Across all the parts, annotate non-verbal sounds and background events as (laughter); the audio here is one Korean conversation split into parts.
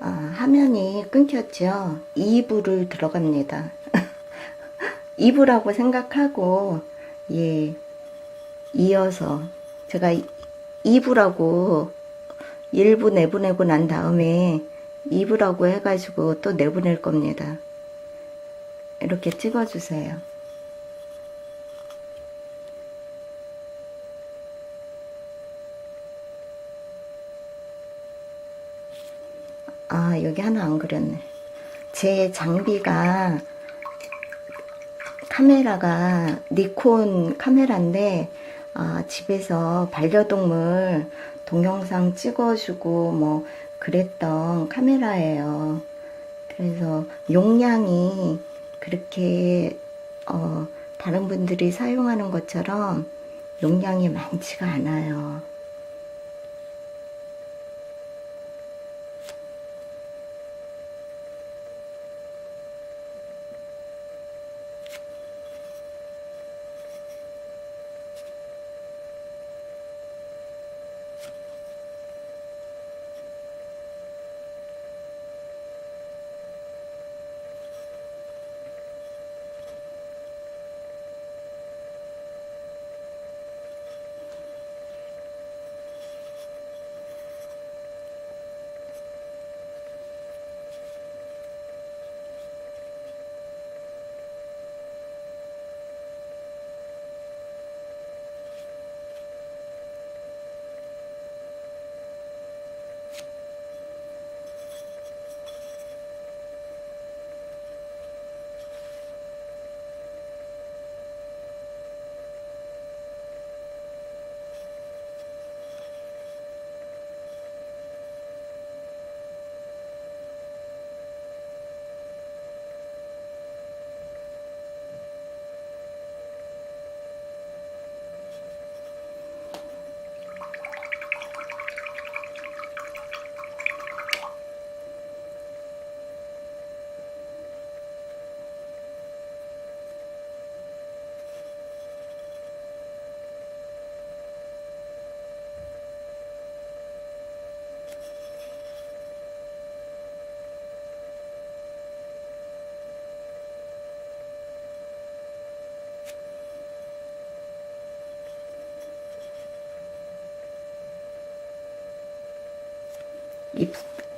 아, 화면이 끊겼죠. 2부를 들어갑니다. (laughs) 2부라고 생각하고 예 이어서 제가 2부라고 1부 내보내고 난 다음에 2부라고 해가지고 또 내보낼 겁니다. 이렇게 찍어주세요. 아, 여기 하나 안 그렸네. 제 장비가 카메라가 니콘 카메라인데 아, 집에서 반려동물 동영상 찍어주고 뭐 그랬던 카메라예요. 그래서 용량이 그렇게 어, 다른 분들이 사용하는 것처럼 용량이 많지가 않아요.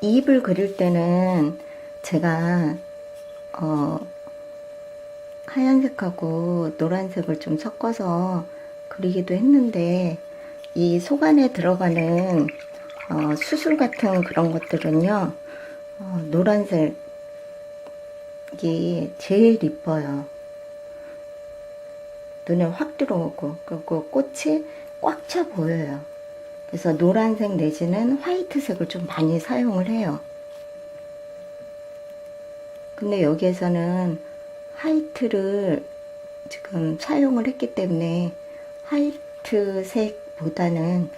입, 입을 그릴 때는 제가 어, 하얀색하고 노란색을 좀 섞어서 그리기도 했는데 이 속 안에 들어가는 어, 수술 같은 그런 것들은요 어, 노란색이 제일 이뻐요. 눈에 확 들어오고 그리고 꽃이 꽉 차 보여요 그래서 노란색 내지는 화이트색을 좀 많이 사용을 해요. 근데 여기에서는 화이트를 지금 사용을 했기 때문에 화이트색보다는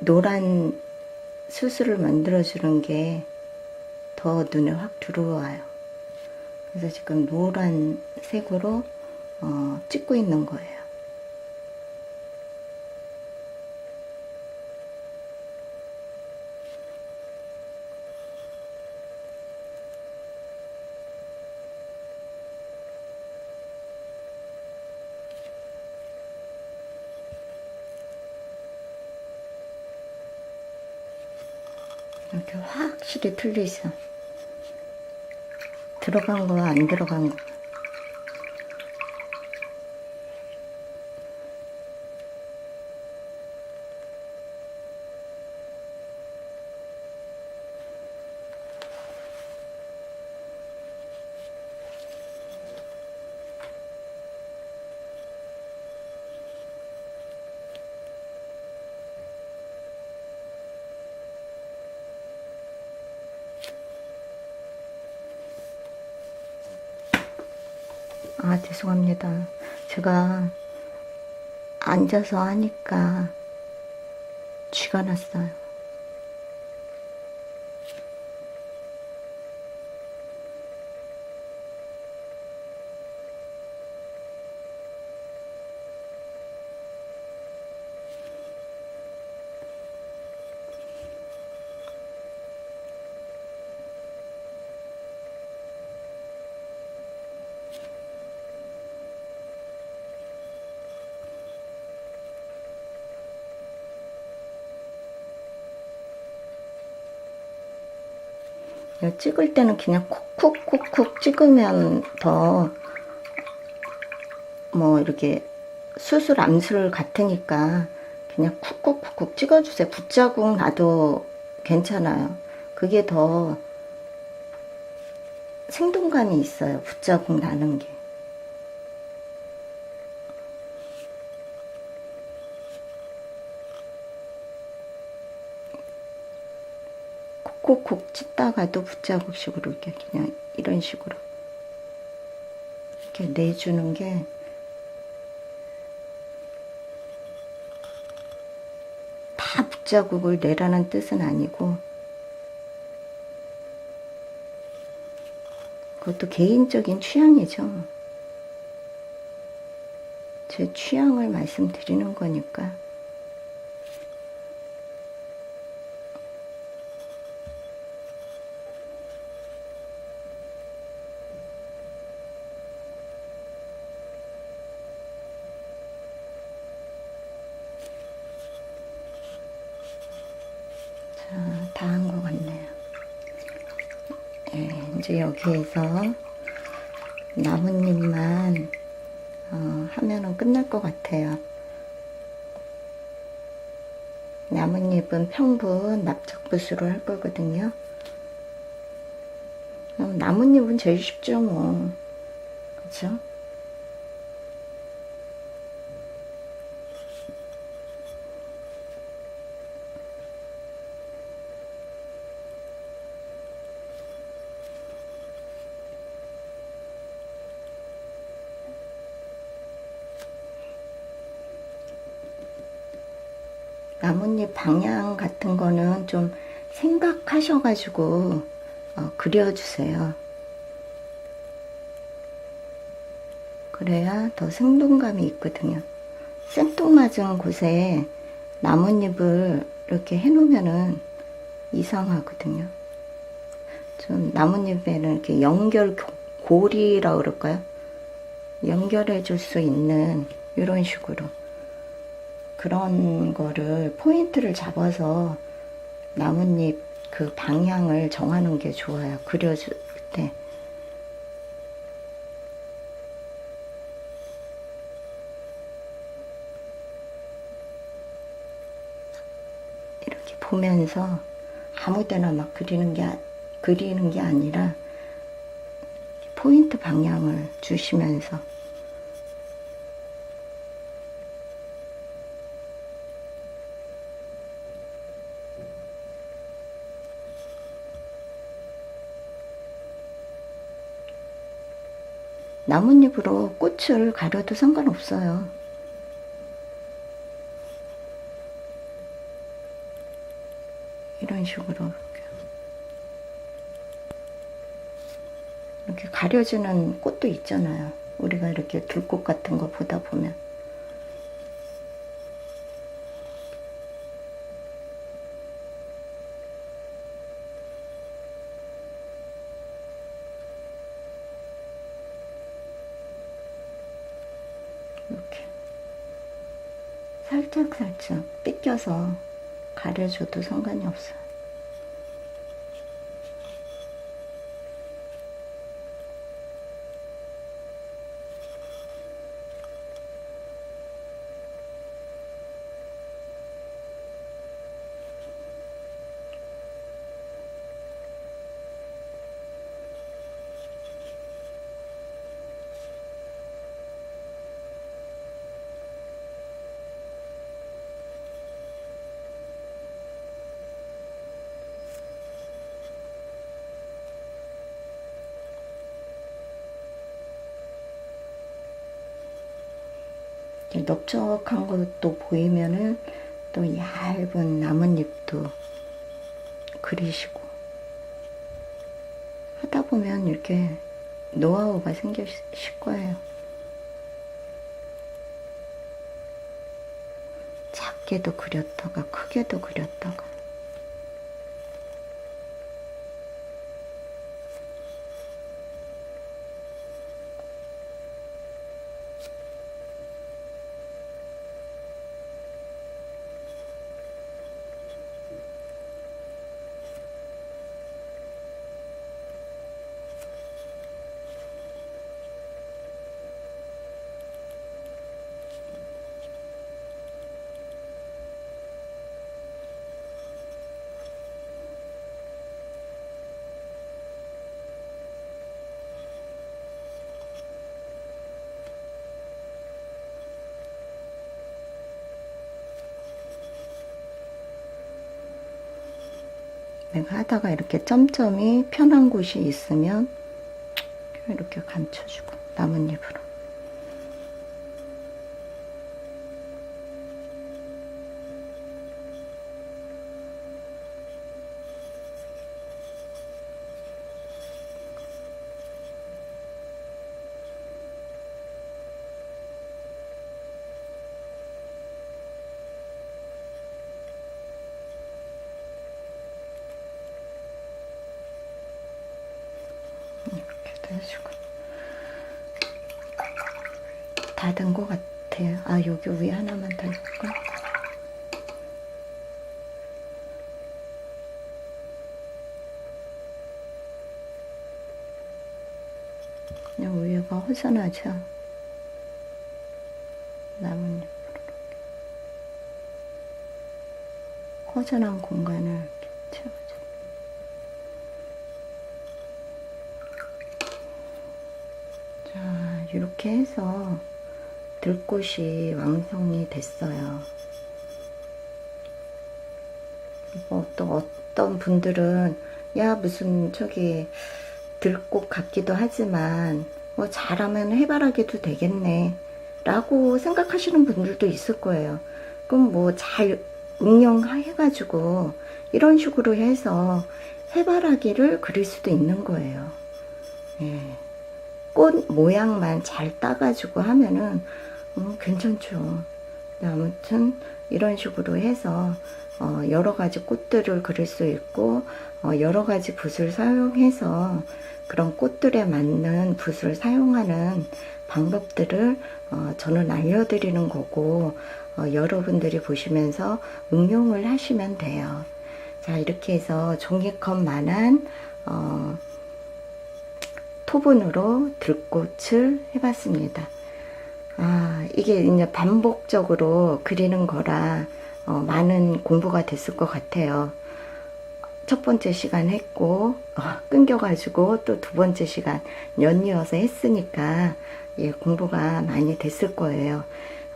노란 수술을 만들어주는 게 더 눈에 확 들어와요. 그래서 지금 노란 색으로 어, 찍고 있는 거예요. 이렇게 확실히 틀리죠. 들어간 거, 안 들어간 거. 아, 죄송합니다. 제가 앉아서 하니까 쥐가 났어요. 찍을 때는 그냥 콕콕콕콕 찍으면 더 뭐 이렇게 수술 암술 같으니까 그냥 쿡쿡쿡쿡 찍어주세요. 붓자국 나도 괜찮아요. 그게 더 생동감이 있어요. 붓자국 나는 게. 콕콕콕 찍다가도 붓자국식으로 이렇게 그냥 이런 식으로 이렇게 내주는 게 다 붓자국을 내라는 뜻은 아니고 그것도 개인적인 취향이죠. 제 취향을 말씀드리는 거니까. 자, 다 한 것 같네요. 예, 이제 여기에서 나뭇잎만 어, 하면은 끝날 것 같아요. 나뭇잎은 평분 납작붓으로 할 거거든요. 어, 나뭇잎은 제일 쉽죠, 뭐. 그쵸? 나뭇잎 방향 같은 거는 좀 생각하셔가지고 어, 그려주세요. 그래야 더 생동감이 있거든요. 생뚱맞은 곳에 나뭇잎을 이렇게 해놓으면은 이상하거든요. 좀 나뭇잎에는 이렇게 연결 고- 고리라 그럴까요? 연결해 줄 수 있는 이런 식으로 그런 거를 포인트를 잡아서 나뭇잎 그 방향을 정하는 게 좋아요. 그려줄 때. 이렇게 보면서 아무 데나 막 그리는 게, 아- 그리는 게 아니라 포인트 방향을 주시면서 나뭇잎으로 꽃을 가려도 상관없어요. 이런 식으로 이렇게. 가려지는 꽃도 있잖아요. 우리가 이렇게 들꽃 같은 거 보다 보면. 이렇게 살짝 살짝 삐껴서 가려줘도 상관이 없어요. 넓적한 것도 보이면은 또 얇은 나뭇잎도 그리시고 하다 보면 이렇게 노하우가 생기실 거예요. 작게도 그렸다가 크게도 그렸다가 내가 하다가 이렇게 점점이 편한 곳이 있으면 이렇게 감춰주고 나뭇잎으로 해주고 다된것 같아요. 아 여기 위에 하나만 더 해볼까? 그냥 위에가 허전하죠. 나뭇잎으로 허전한 공간을 채워줘. 자, 이렇게 해서 들꽃이 완성이 됐어요. 뭐 또 어떤 분들은 야 무슨 저기 들꽃 같기도 하지만 뭐 잘하면 해바라기도 되겠네 라고 생각하시는 분들도 있을 거예요. 그럼 뭐 잘 응용해가지고 이런 식으로 해서 해바라기를 그릴 수도 있는 거예요. 예. 꽃 모양만 잘 따가지고 하면은 어, 괜찮죠. 아무튼 이런 식으로 해서 어, 여러 가지 꽃들을 그릴 수 있고 어, 여러 가지 붓을 사용해서 그런 꽃들에 맞는 붓을 사용하는 방법들을 어, 저는 알려드리는 거고 어, 여러분들이 보시면서 응용을 하시면 돼요. 자 이렇게 해서 종이컵만한 어, 토분으로 들꽃을 해봤습니다. 아, 이게 이제 반복적으로 그리는 거라 어, 많은 공부가 됐을 것 같아요. 첫 번째 시간 했고 어, 끊겨가지고 또 두 번째 시간 연이어서 했으니까 예, 공부가 많이 됐을 거예요.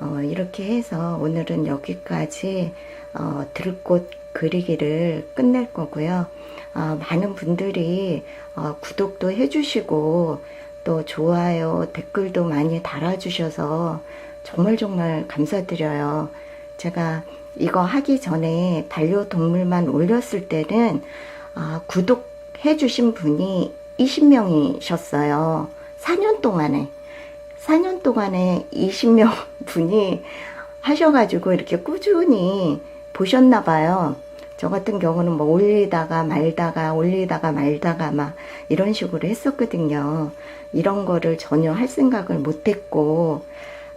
어, 이렇게 해서 오늘은 여기까지 어, 들꽃 그리기를 끝낼 거고요. 어, 많은 분들이 어, 구독도 해주시고 또 좋아요 댓글도 많이 달아주셔서 정말 정말 감사드려요. 제가 이거 하기 전에 반려동물만 올렸을 때는 아, 구독해주신 분이 20명이셨어요. 4년 동안에 4년 동안에 20명 분이 하셔가지고 이렇게 꾸준히 보셨나 봐요. 저 같은 경우는 뭐 올리다가 말다가 올리다가 말다가 막 이런 식으로 했었거든요. 이런 거를 전혀 할 생각을 못 했고,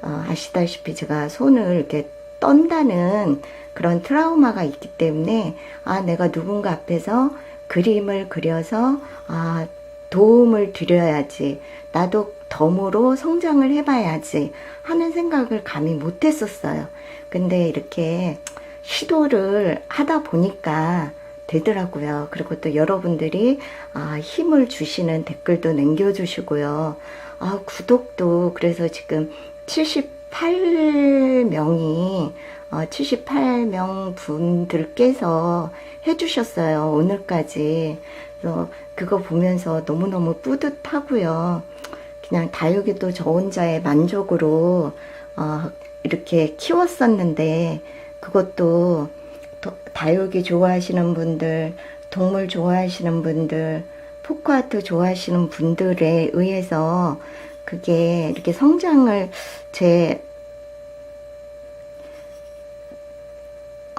어, 아시다시피 제가 손을 이렇게 떤다는 그런 트라우마가 있기 때문에, 아, 내가 누군가 앞에서 그림을 그려서, 아, 도움을 드려야지. 나도 덤으로 성장을 해봐야지. 하는 생각을 감히 못 했었어요. 근데 이렇게 시도를 하다 보니까 되더라고요. 그리고 또 여러분들이 아, 힘을 주시는 댓글도 남겨주시고요. 아, 구독도 그래서 지금 78명이 어, 78명 분들께서 해주셨어요. 오늘까지. 그래서 그거 보면서 너무너무 뿌듯하고요. 그냥 다육이도 저 혼자의 만족으로 어, 이렇게 키웠었는데 그것도 도- 다육이 좋아하시는 분들, 동물 좋아하시는 분들, 포크아트 좋아하시는 분들에 의해서 그게 이렇게 성장을 제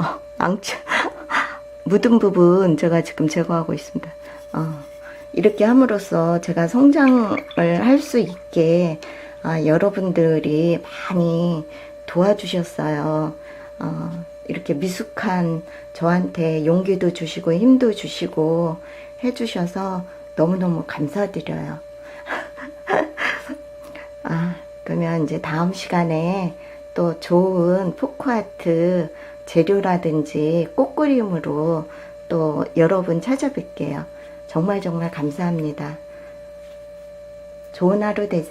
어, 앙치 (laughs) 묻은 부분 제가 지금 제거하고 있습니다. 어, 이렇게 함으로써 제가 성장을 할 수 있게 아, 여러분들이 많이 도와주셨어요. 어, 이렇게 미숙한 저한테 용기도 주시고 힘도 주시고 해주셔서 너무너무 감사드려요. (laughs) 아, 그러면 이제 다음 시간에 또 좋은 포크아트 재료라든지 꽃그림으로 또 여러분 찾아뵐게요. 정말 정말 감사합니다. 좋은 하루 되세요.